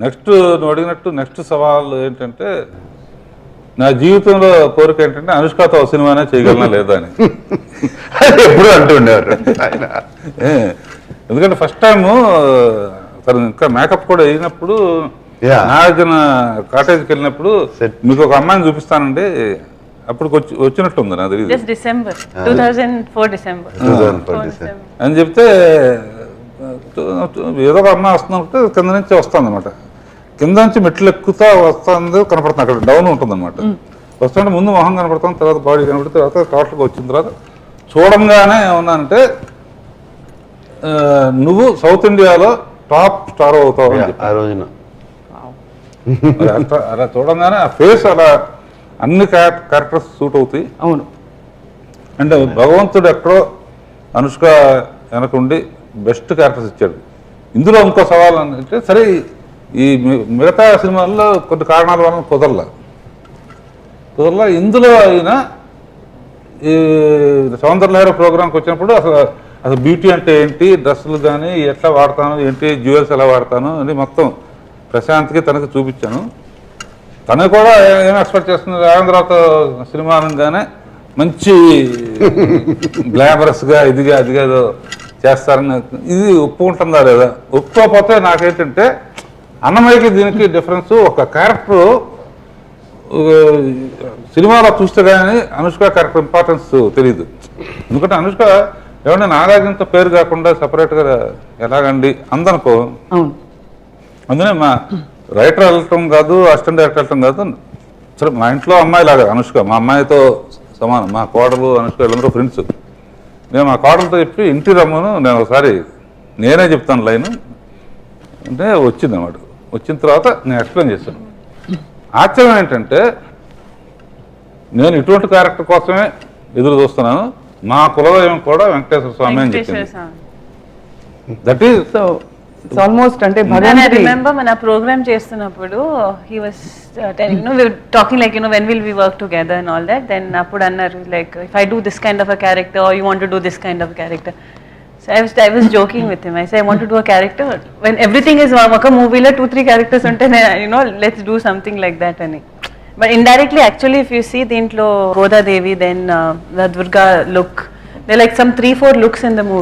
Next నువ్వు అడిగినట్టు next సవాల్ ఏంటంటే నా జీవితంలో కోరిక ఏంటంటే అనుష్కతో సినిమానే చేయగలనా లేదా అని. ఎప్పుడు అంటుండేవారు. ఆయన. ఏ, ఎందుకంటే ఫస్ట్ టైం తను ఇంకా మేకప్ కూడా అయినప్పుడు. నాగార్జున కాటేజ్కి వెళ్ళినప్పుడు. మీకు ఒక అమ్మాయిని చూపిస్తానండి అప్పుడు వచ్చి వచ్చినట్టుంది నాకు తెలియదు just December two thousand four December 2004 December. అని చెప్తే ఏదో ఒక అమ్మాయి వస్తుందంటే కింద నుంచి వస్తుంది అనమాట కింద నుంచి మెట్లు ఎక్కుతా వస్తుంది కనపడుతుంది. అక్కడ డౌన్ ఉంటుంది అనమాట వస్తుంటే ముందు మొహం కనపడుతుంది తర్వాత బాడీ కనపడితే తర్వాత టోటల్గా వచ్చిన తర్వాత చూడంగానే ఏమన్నానంటే నువ్వు సౌత్ ఇండియాలో టాప్ స్టార్ అవుతావు అని Yeah, చెప్పి ఆ రోజున. అలా చూడంగానే ఆ ఫేస్ అలా అన్ని క్యారెక్టర్స్ సూట్ అవుతాయి. అవును. అంటే భగవంతుడు ఎక్కడో అనుష్క వెనకుండి బెస్ట్ క్యారెక్టర్స్ ఇచ్చాడు. ఇందులో ఇంకో సవాల్ అంటే సరే ఈ మిగతా సినిమాల్లో కొన్ని కారణాల వలన కుదరల. కుదరల. ఇందులో అయినా ఈ సౌందర్యలహరి ప్రోగ్రాంకి వచ్చినప్పుడు అసలు అసలు బ్యూటీ అంటే ఏంటి డ్రెస్సులు కానీ ఎట్లా వాడతాను ఏంటి జ్యువెల్స్ ఎలా వాడతాను అని మొత్తం ప్రశాంత్కి తనకి చూపించాను. తను కూడా ఏం ఎక్స్పెక్ట్ చేస్తుంది? రాజేంద్రతో సినిమా అనగానే మంచి గ్లామరస్గా ఇదిగా అదిగా ఏదో చేస్తారని. ఇది ఒప్పుకుంటుందా లేదా? ఒప్పుకోకపోతే నాకేంటంటే అన్నమయ్యకి దీనికి డిఫరెన్స్ ఒక క్యారెక్టర్ సినిమాలో చూస్తే కానీ అనుష్క క్యారెక్టర్ ఇంపార్టెన్స్ తెలియదు ఎందుకంటే అనుష్క ఏమన్నా నాగార్జునతో పేరు కాకుండా సపరేట్గా ఎలాగండి అందనుకో. అందునే మా రైటర్ వెళ్ళటం కాదు అసిస్టెంట్ డైరెక్టర్ వెళ్ళటం కాదు. సరే మా ఇంట్లో అమ్మాయి లాగా అనుష్క మా అమ్మాయితో సమానం. మా కోడలు అనుష్క వీళ్ళందరూ ఫ్రెండ్స్ నేను మా కోడలతో చెప్పి ఇంటి రమ్మను నేను ఒకసారి నేనే చెప్తాను లైన్. అంటే వచ్చింది అన్నమాట వచ్చిన తర్వాత నేను ఎక్స్ప్లెయిన్ చేశాను. ఆశ్చర్యం ఏంటంటే నేను ఇటువంటి క్యారెక్టర్ కోసమే ఎదురు చూస్తున్నాను. మా కులదైవం కూడా వెంకటేశ్వర స్వామి అని చెప్పింది. That is so it's almost అంటే And I భగవంతుడి remember మన ప్రోగ్రామ్ చేస్తున్నప్పుడు he was telling no talking like you know when will we work together and all that then అప్పుడు అన్నారు like if I do this kind of a character you want do this kind of character so I was I was joking with him I say I want do a character when everything is ఒక మూవీలో two three characters ఉంటే you know let's do something like that అని but indirectly actually if you see దీంట్లో Godadevi then the Durga look they like some three four looks in the movie